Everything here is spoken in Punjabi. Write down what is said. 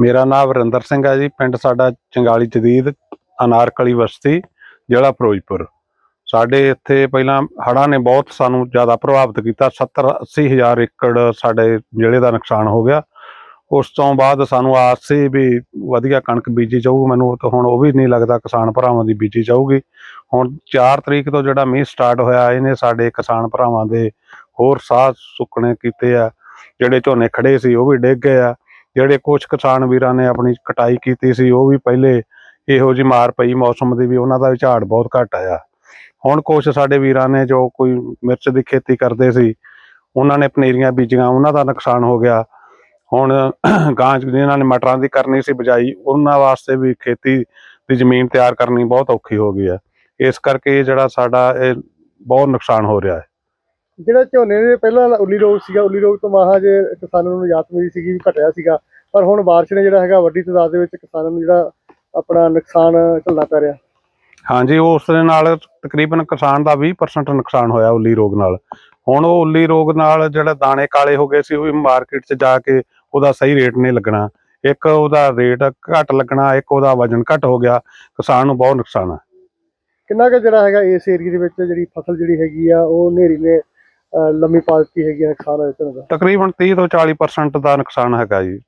ਮੇਰਾ ਨਾਮ ਵਰਿੰਦਰ ਸਿੰਘ ਹੈ ਜੀ, ਪਿੰਡ ਸਾਡਾ ਚੰਗਾਲੀ ਜਦੀਦ, ਅਨਾਰਕਲੀ ਬਸਤੀ, ਜ਼ਿਲ੍ਹਾ ਫਿਰੋਜ਼ਪੁਰ। ਸਾਡੇ ਇੱਥੇ ਪਹਿਲਾਂ ਹੜ੍ਹਾਂ ਨੇ ਬਹੁਤ ਸਾਨੂੰ ਜ਼ਿਆਦਾ ਪ੍ਰਭਾਵਿਤ ਕੀਤਾ 70 80 ਹਜ਼ਾਰ ਏਕੜ ਸਾਡੇ ਜ਼ਿਲ੍ਹੇ ਦਾ ਨੁਕਸਾਨ ਹੋ ਗਿਆ। ਉਸ ਤੋਂ ਬਾਅਦ ਸਾਨੂੰ ਆਸ ਸੀ ਵੀ ਵਧੀਆ ਕਣਕ ਬੀਜੀ ਜਾਊ, ਮੈਨੂੰ ਤਾਂ ਹੁਣ ਉਹ ਵੀ ਨਹੀਂ ਲੱਗਦਾ ਕਿਸਾਨ ਭਰਾਵਾਂ ਦੀ ਬੀਜੀ ਜਾਊਗੀ। ਹੁਣ 4 ਤਰੀਕ ਤੋਂ ਜਿਹੜਾ ਮੀਂਹ ਸਟਾਰਟ ਹੋਇਆ, ਇਹਨੇ ਸਾਡੇ ਕਿਸਾਨ ਭਰਾਵਾਂ ਦੇ ਹੋਰ ਸਾਹ ਸੁੱਕਣੇ ਕੀਤੇ ਆ, ਜਿਹੜੇ ਝੋਨੇ ਖੜੇ ਸੀ ਉਹ ਵੀ ਡਿੱਗ ਗਏ ਆ। ਜਿਹੜੇ ਕੁਝ ਕਿਸਾਨ ਵੀਰਾਂ ਨੇ ਆਪਣੀ ਕਟਾਈ ਕੀਤੀ ਸੀ, ਉਹ ਵੀ ਪਹਿਲੇ ਇਹੋ ਜਿਹੀ ਮਾਰ ਪਈ ਮੌਸਮ ਦੀ ਵੀ ਉਹਨਾਂ ਦਾ ਵੀ ਝਾੜ ਬਹੁਤ ਘੱਟ ਆਇਆ। ਹੁਣ ਕੁਝ ਸਾਡੇ ਵੀਰਾਂ ਨੇ ਜੋ ਕੋਈ ਮਿਰਚ ਦੀ ਖੇਤੀ ਕਰਦੇ ਸੀ, ਉਹਨਾਂ ਨੇ ਪਨੀਰੀਆਂ ਬੀਜੀਆਂ, ਉਹਨਾਂ ਦਾ ਨੁਕਸਾਨ ਹੋ ਗਿਆ। ਹੁਣ ਗਾਂਚ 'ਚ ਜਿਨ੍ਹਾਂ ਨੇ ਮਟਰਾਂ ਦੀ ਕਰਨੀ ਸੀ ਬਜਾਈ, ਉਹਨਾਂ ਵਾਸਤੇ ਵੀ ਖੇਤੀ ਦੀ ਜ਼ਮੀਨ ਤਿਆਰ ਕਰਨੀ ਬਹੁਤ ਔਖੀ ਹੋ ਗਈ ਹੈ। ਇਸ ਕਰਕੇ ਇਹ ਜਿਹੜਾ ਸਾਡਾ ਇਹ ਬਹੁਤ ਨੁਕਸਾਨ ਹੋ ਰਿਹਾ ਹੈ। ਜਿਹੜਾ ਝੋਨੇ ਦੇ ਪਹਿਲਾਂ ਉੱਲੀ ਰੋਗ ਸੀਗਾ ਉੱਲੀ ਰੋਗ ਤੋਂ ਮਹਾਜ ਕਿਸਾਨਾਂ ਨੂੰ ਰਾਹਤ ਮਿਲੀ ਸੀਗੀ ਘਟਿਆ ਸੀਗਾ। ਪਰ ਹੁਣ ਬਾਰਿਸ਼ ਨੇ ਜਿਹੜਾ ਹੈਗਾ ਵੱਡੀ ਤਾਦਾਦ ਦੇ ਵਿੱਚ ਕਿਸਾਨਾਂ ਨੂੰ ਜਿਹੜਾ ਆਪਣਾ ਨੁਕਸਾਨ ਝੱਲਣਾ ਪੈ ਰਿਹਾ। ਹਾਂਜੀ ਉਸ ਦੇ ਨਾਲ ਤਕਰੀਬਨ ਕਿਸਾਨ ਦਾ 20% ਨੁਕਸਾਨ ਹੋਇਆ ਉੱਲੀ ਰੋਗ ਨਾਲ। ਹੁਣ ਉਹ ਉੱਲੀ ਰੋਗ ਨਾਲ ਜਿਹੜਾ ਦਾਣੇ ਕਾਲੇ ਹੋ ਗਏ ਸੀ ਉਹ ਵੀ ਮਾਰਕੀਟ 'ਚ ਜਾ ਕੇ ਉਹਦਾ ਸਹੀ ਰੇਟ ਨਹੀਂ ਲੱਗਣਾ। ਇੱਕ ਉਹਦਾ ਰੇਟ ਘੱਟ ਲੱਗਣਾ ਇੱਕ ਉਹਦਾ ਵਜਨ ਘੱਟ ਹੋ ਗਿਆ। ਕਿਸਾਨ ਨੂੰ ਬਹੁਤ ਨੁਕਸਾਨ ਹੈ ਕਿੰਨਾ ਕੁ ਜਿਹੜਾ ਹੈਗਾ ਇਸ ਏਰੀਆ ਦੇ ਵਿੱਚ ਜਿਹੜੀ ਫਸਲ ਜਿਹੜੀ ਹੈਗੀ ਆ ਉਹ ਹਨੇਰੀ ਨੇ ਲੰਮੀ ਪਾ ਹੈਗੀ ਆ ਨੁਕਸਾਨ ਹੋਇਆ ਝੋਨੇ ਦਾ। ਤਕਰੀਬਨ 30 ਤੋਂ 40% ਦਾ ਨੁਕਸਾਨ ਹੈਗਾ ਜੀ।